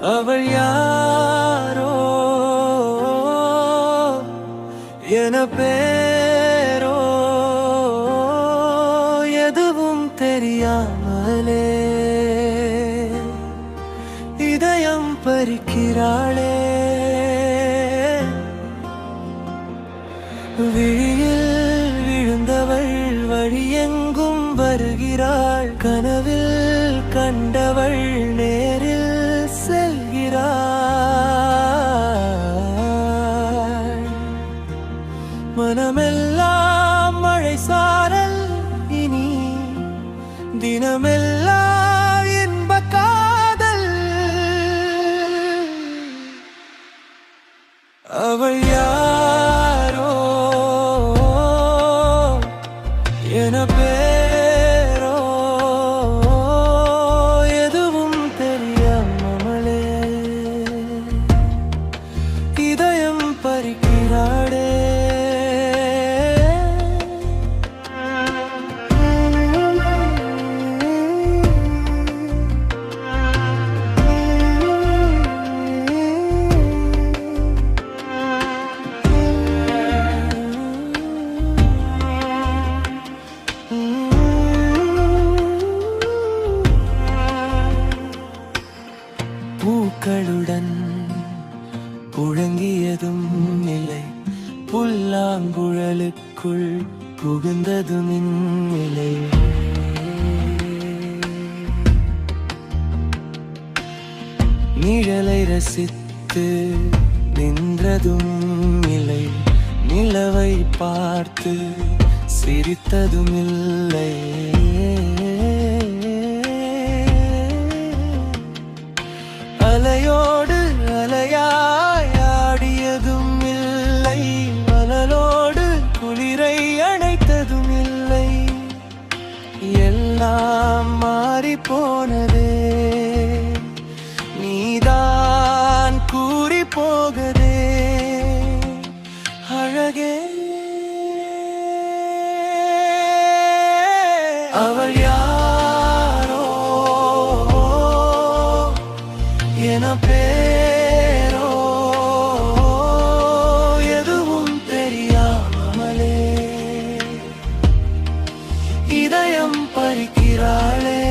அவள் யாரோ? என பேரோ? எதுவும் தெரியாமலே இதயம் பறிக்கிறாளே. விழியில் விழுந்தவள் வழியெங்கும் வருகிறாள். கனவில் கண்ட மனமெல்லாம் மழை சாரல் இனி. தினமெல்லாம் இன்ப காதல். அவள் யாரோ என பேரோ எதுவும் தெரியாமலே. இதயம் பறிக்கிறாடே புல்லாங்குழலுக்குள் புகுந்ததும் இல்லை நிழலை ரசித்து நின்றதும் இல்லை நிலவை பார்த்து சிரித்ததும் இல்லை அலையோ எல்லாம் மாறி போனதே. நீதான் கூறி போகதே. அழகே. அவள் யாரோ? என பே హృదయం పరికిరాలే.